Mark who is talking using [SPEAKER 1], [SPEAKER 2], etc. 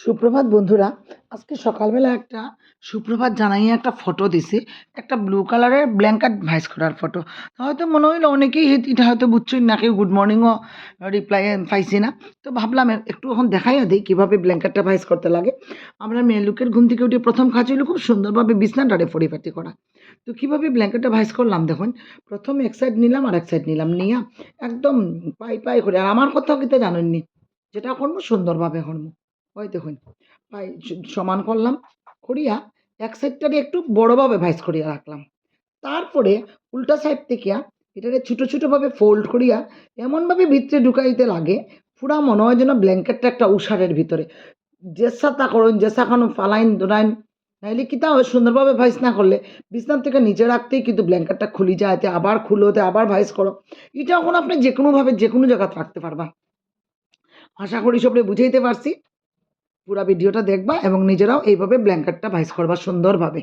[SPEAKER 1] সুপ্রভাত বন্ধুরা, আজকে সকালবেলা একটা সুপ্রভাত জানাইয়ে একটা ফটো দিছি। একটা ব্লু কালারের ব্ল্যাঙ্কেট ভাইস করার ফটো। হয়তো মনে হইল অনেকেই এটা হয়তো বুঝছই না, কেউ গুড মর্নিংও রিপ্লাই পাইছি না। তো ভাবলাম একটু এখন দেখাইও দিই কীভাবে ব্ল্যাঙ্কেটটা ভাইস করতে লাগে। আমরা মেয়ে লোকের ঘুম থেকে উঠে প্রথম কাজ হইল খুব সুন্দরভাবে বিছনাটারে পরিপাটি করা। তো কীভাবে ব্ল্যাঙ্কেটটা ভাইস করলাম দেখুন। প্রথম এক সাইড নিলাম আর এক সাইড নিলাম, নিয়ে একদম পাই পাই করে। আর আমার কথাও কিন্তু জানেননি? যেটা করব সুন্দরভাবে করব। ওই দেখুন স- সমান করলাম, করিয়া এক সাইডটারে একটু বড়োভাবে ভাইস করিয়া রাখলাম। তারপরে উল্টা সাইড থেকে এটারে ছোটো ছোটোভাবে ফোল্ড করিয়া এমনভাবে ভিতরে ঢুকাইতে লাগে, পুরা মনে হয় যেন ব্ল্যাঙ্কেটটা একটা উষারের ভিতরে। জেসা তা করুন, জেসা খানো ফালাইন দোনাইন নাইলে কি তা সুন্দরভাবে ভাইস না করলে বিছনার থেকে নিচে রাখতেই কিন্তু ব্ল্যাঙ্কেটটা খুলি যায়, তে আবার খুলোতে আবার ভাইস করো। এটা এখন আপনি যে কোনোভাবে যে কোনো জায়গাতে রাখতে পারবা। আশা করি সবরে বুঝাইতে পারছি। পুরা ভিডিওটা দেখবা এবং নিজেরাও এইভাবে ব্ল্যাঙ্কেটটা ভাইস করবা সুন্দরভাবে।